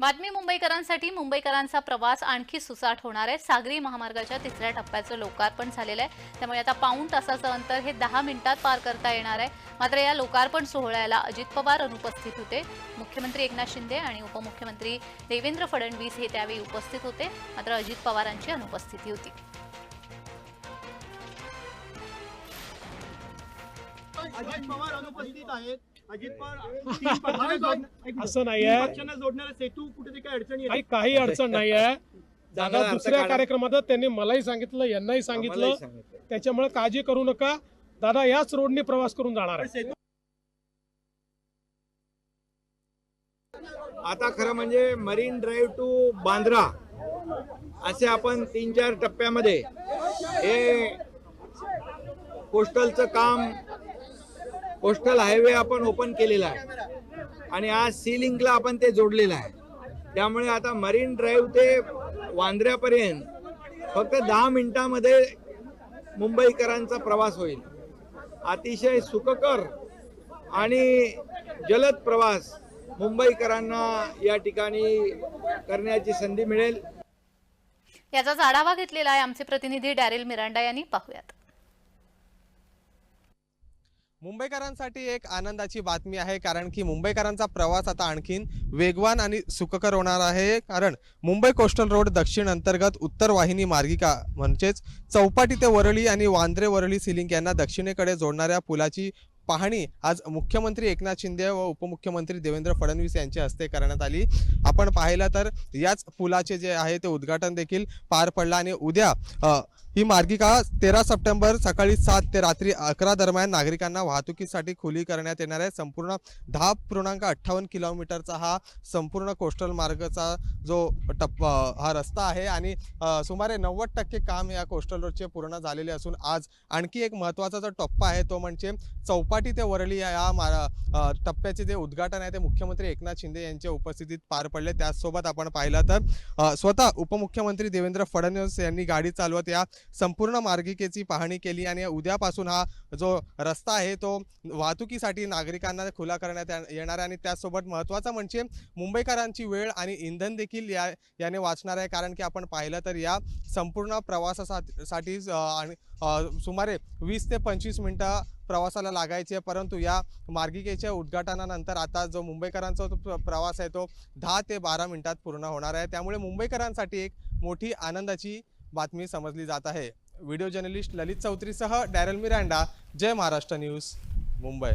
बातमी मुंबईकरांसाठी. मुंबईकरांचा प्रवास आणखी सुसाट होणार आहे. सागरी महामार्गाच्या तिसऱ्या टप्प्याचं लोकार्पण झालेलं आहे. त्यामुळे आता पाऊण तासाचं अंतर हे दहा मिनिटात पार करता येणार आहे. मात्र या लोकार्पण सोहळ्याला अजित पवार अनुपस्थित होते. मुख्यमंत्री एकनाथ शिंदे आणि उपमुख्यमंत्री देवेंद्र फडणवीस हे त्यावेळी उपस्थित होते. मात्र अजित पवारांची अनुपस्थिती होती. अजित पवार अनुपस्थित आहेत. अजित पवार. असं नाही तीन आहे. पक्षांना जोडणारा सेतू कुठे काही अडचणी काही अडचण नाही आहे दादा दुसऱ्या. कार्यक्रमात त्यांनी मलाही सांगितलं यांनाही सांगितलं. त्याच्यामुळे काळजी करू नका दादा याच रोडने प्रवास करून जाणार आहे आता खरं म्हणजे मरीन ड्राईव्ह टू बांद्रा असे आपण तीन चार टप्प्यामध्ये हे कोस्टलचं काम कोस्टल हायवे आपण ओपन केलेला आहे. आणि आज सी लिंकला आपण ते जोडलेलं आहे. त्यामुळे आता मरीन ड्राईव्ह ते वांद्र्यापर्यंत फक्त दहा मिनिटामध्ये मुंबईकरांचा प्रवास होईल. अतिशय सुखकर आणि जलद प्रवास मुंबईकरांना या ठिकाणी करण्याची संधी मिळेल. याचाच आढावा घेतलेला आहे आमचे प्रतिनिधी डॅरिल मिरांडा यांनी. पाहूयात. मुंबईकरांसाठी एक आनंदाची बातमी आहे कारण की मुंबईकरांचा प्रवास आता आणखीन वेगवान आणि सुखकर होणार आहे. कारण मुंबई कोस्टल रोड दक्षिण अंतर्गत उत्तर वाहिनी मार्गिका म्हणजेच चौपाटी ते वरळी आणि वांद्रे वरळी सिलिंग यांना दक्षिणेकडे जोडणाऱ्या पुलाची पाहणी आज मुख्यमंत्री एकनाथ शिंदे व उपमुख्यमंत्री देवेंद्र फडणवीस यांच्या हस्ते करण्यात आली. आपण पाहिलं तर याच पुलाचे जे आहे ते उद्घाटन देखील पार पडलं आणि उद्या ही मार्गिका तेरा सप्टेंबर सकाळी सात ते रात्री अकरा दरम्यान नागरिकांना वाहतुकीसाठी खुली करण्यात येणार आहे. संपूर्ण दहा पूर्णांक अठ्ठावन्न किलोमीटरचा हा संपूर्ण कोस्टल मार्गचा जो टप्पा हा रस्ता आहे आणि सुमारे नव्वद टक्के काम या कोस्टल रोडचे पूर्ण झालेले असून आज आणखी एक महत्त्वाचा जो टप्पा आहे तो म्हणजे चौपाटी ते वरळी या मारा टप्प्याचे जे उद्घाटन आहे ते मुख्यमंत्री एकनाथ शिंदे यांच्या उपस्थितीत पार पडले. त्याचसोबत आपण पाहिलं तर स्वतः उपमुख्यमंत्री देवेंद्र फडणवीस यांनी गाडी चालवत या संपूर्ण मार्गिकेची पाहणी केली आणि उद्यापासून हा जो रस्ता आहे तो वाहतुकीसाठी नागरिकांना खुला करण्यात येणार आहे आणि त्याचसोबत महत्त्वाचं म्हणजे मुंबईकरांची वेळ आणि इंधन देखील या याने वाचणार आहे. कारण की आपण पाहिलं तर या संपूर्ण प्रवासासाठी आणि सुमारे वीस ते पंचवीस मिनटं प्रवासाला लागायचे परंतु या मार्गिकेच्या उद्घाटनानंतर आता जो मुंबईकरांचा जो प्रवास आहे तो दहा ते बारा मिनिटात पूर्ण होणार आहे. त्यामुळे मुंबईकरांसाठी एक मोठी आनंदाची बातमी समजली जात आहे. Video journalist Lalit चौधरीसह Darryl Miranda Jai Maharashtra news Mumbai.